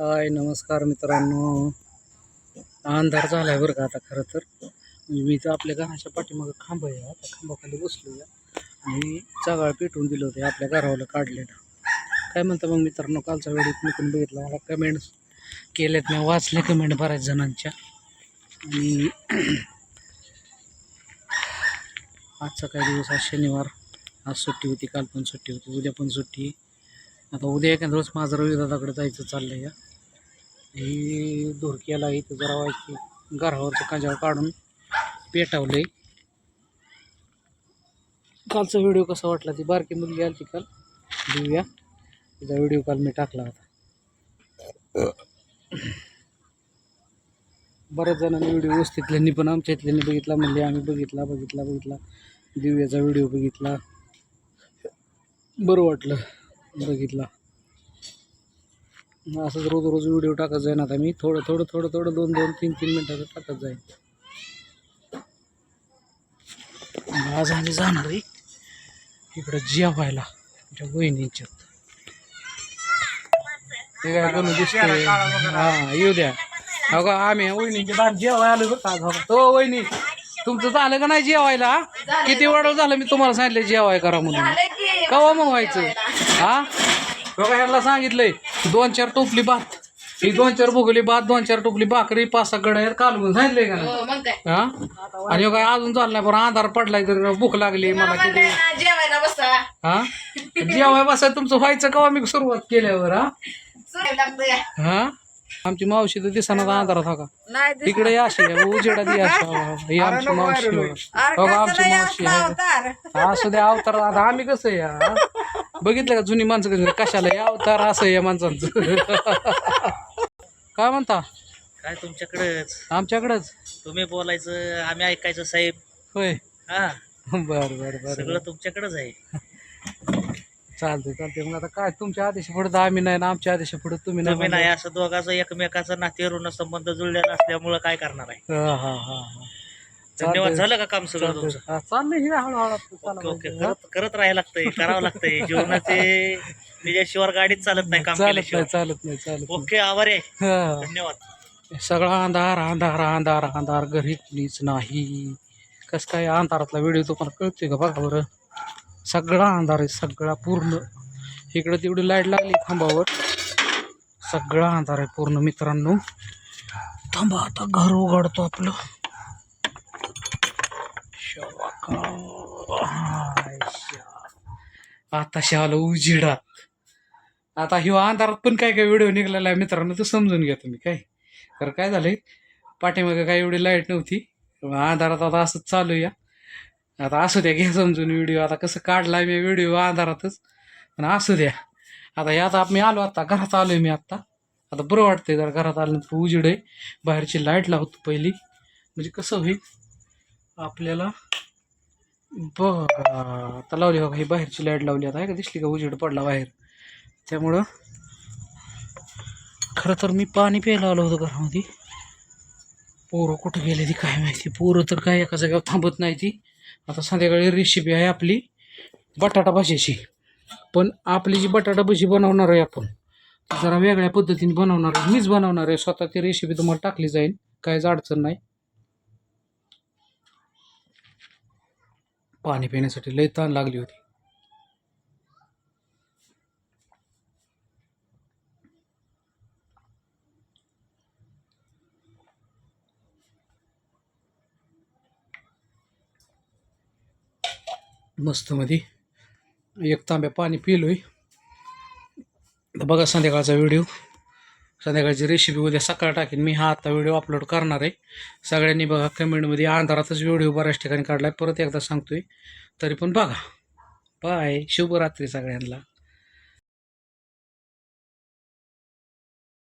हाय नमस्कार मित्रांनो. अंधार झाला आहे बरं का आता खरं तर. म्हणजे मी तर आपल्या घराच्या पाठीमागं खांब आहे आता खांबाखाली बसलो या आणि चगाळ पेटवून दिलं होतं आपल्या घरावाला काढलेलं. काय म्हणता मग मित्रांनो कालचा वेळी मी पण बघितला? मला कमेंट्स केल्यात मी वाचले कमेंट बऱ्याच जणांच्या. आणि आजचा काही दिवस? आज शनिवार. आज सुट्टी होती काल पण सुट्टी होती उद्या पण सुट्टी. आता उद्या एखाद्या दिवस माझं रवी दादाकडे जायचं चाललं या ही धुरक्याला इथं जरा व्हायची. घरावरचं कांजावर काढून पेटावलंय. कालचा व्हिडिओ कसा वाटला ती बारकी मुलगी आली काल. दिव्या तिचा व्हिडिओ काल मी टाकला होता. बऱ्याच जणांनी व्हिडिओ वस्तीतल्यांनी पण आमच्या इथल्यांनी बघितला म्हणले आम्ही बघितला बघितला बघितला. दिव्याचा व्हिडिओ बघितला. बरं वाटलं. बघितला. असंच रोज रोज व्हिडिओ टाकत जाईन आता मी. थोडं थोडं थोडं थोडं दोन दोन तीन तीन मिनटाचं टाकत जाईन. आज आम्ही जाणार आहे इकडं जेवायला तुमच्या वहिनीच्या. ते काय करून हा येऊ द्या. का आम्ही वहिनीच्या दार जेवायला आलो बरं का आज हो वहिनी तुमचं झालं का नाही जेवायला? किती वेळ झालं मी तुम्हाला सांगितलं जेवाय करा म्हणून? कवा मग व्हायचं? हा? बघा ह्याला सांगितलंय. दोन चार टोपली भात. ही दोन चार भुगली भात दोन चार टोपली भाकरी पाच सहा गड्या कालवून. सांगितलंय का नाही? हो, मग काय? हा? आणि काय अजून झालं नाही पण अंधार पडलाय तर भूक लागली मला किती. जेवायला बसा. हा? जेवाय बसाय तुमचं व्हायचं कवा? मी सुरुवात केल्यावर हा? सुरू लागतंय हा? आमची मावशी तर दिसणार अंधारात हो का नाही इकडे या अशी उजेडात अशी. ही आमची मावशी. हो का आमची मावशी आहे. असू द्या अवतार आता आम्ही कसं आहे हा? बघितलं का जुनी माणसं कसं कशाला? हे अवतार असं या माणसांचं. काय म्हणता? काय तुमच्याकडेच? आमच्याकडंच. तुम्ही बोलायचं आम्ही ऐकायचं साहेब. होय. हा. बर बर बर सगळं तुमच्याकडेच आहे. चालतंय चालतंय. मग आता काय? तुमच्या आदेशा पुढे आम्ही नाही ना आमच्या आदेशा पुढे तुम्ही तुम्ही नाही नाही असं दोघांचं एकमेकाचा नाते ऋण संबंध जुळलेला असल्यामुळं काय करणार आहे? हा हा हा हा. धन्यवाद. झालं का काम सगळं. तुमचं चाललंय हळूहळू ओके? करत करत राहायला लागतंय करावं लागतंय जीवनाचे त्याच्याशिवाय गाडीच चालत नाही काम चालत केल्याशिवाय नाही चालत नाही चालत. ओके आभार आहे. धन्यवाद सगळा अंधार अंधार अंधार अंधार घरी कुणीच नाही कस काय अंधारातला व्हिडिओ तुम्हाला कळतोय का बघा बरं सगळा अंधार आहे सगळा पूर्ण इकडे तेवढी लाइट लागली खांबावर सगळा अंधार आहे पूर्ण मित्रांनो थांबा आता घर उघडतो आपलं. आता शाला उजिडात. आता ह्यो अंधारात पण काय काय व्हिडिओ निघालेला आहे मित्रांनो तर समजून घ्या तुम्ही काय. तर काय झालंय पाठीमागे काय एवढी लाइट नव्हती. अंधारात आता असंच चालू या. आता असू द्या घ्या समजून व्हिडिओ आता कसं काढलाय मी व्हिडिओ अंधारातच. पण असू द्या. आता यात आता मी आलो आता घरात आलोय मी आता. आता बरं वाटतंय जरा घरात आल्यानंतर उजेड आहे. बाहेरची लाइट लावतो पहिली. म्हणजे कसं होईल आपल्याला बघा आता लावली बघा ही बाहेरची लाइट लावली आता आहे का? दिसली का? उजेड पडला बाहेर. त्यामुळं खरं तर मी पाणी प्यायला आलो होतो घरामध्ये. पोरं कुठं गेले ती काय माहिती? पोरं तर काय एका जागेवर थांबत नाही ती. आता संध्याकाळी रेसिपी आहे आपली बटाटा भाजीची पण आपली जी बटाटा भजी बनवणार आहे आपण जरा वेगळ्या पद्धतीने बनवणार आहे. मीच बनवणार आहे. स्वतः ती रेसिपी तुम्हाला टाकली जाईल. काहीच अडचण नाही. पाणी पिण्यासाठी लई ताण लागली होती. मस्त मध्ये एक तांब्या पाणी पिलोय. तर बघा संध्याकाळचा व्हिडिओ. संध्याकाळची रेसिपी उद्या सकाळ टाकेन. मी हा आता व्हिडिओ अपलोड करणार आहे. सगळ्यांनी बघा कमेंटमध्ये अंधारातच व्हिडिओ बऱ्याच ठिकाणी काढला आहे परत एकदा सांगतोय. तरी पण बघा. बाय शुभरात्री सगळ्यांना.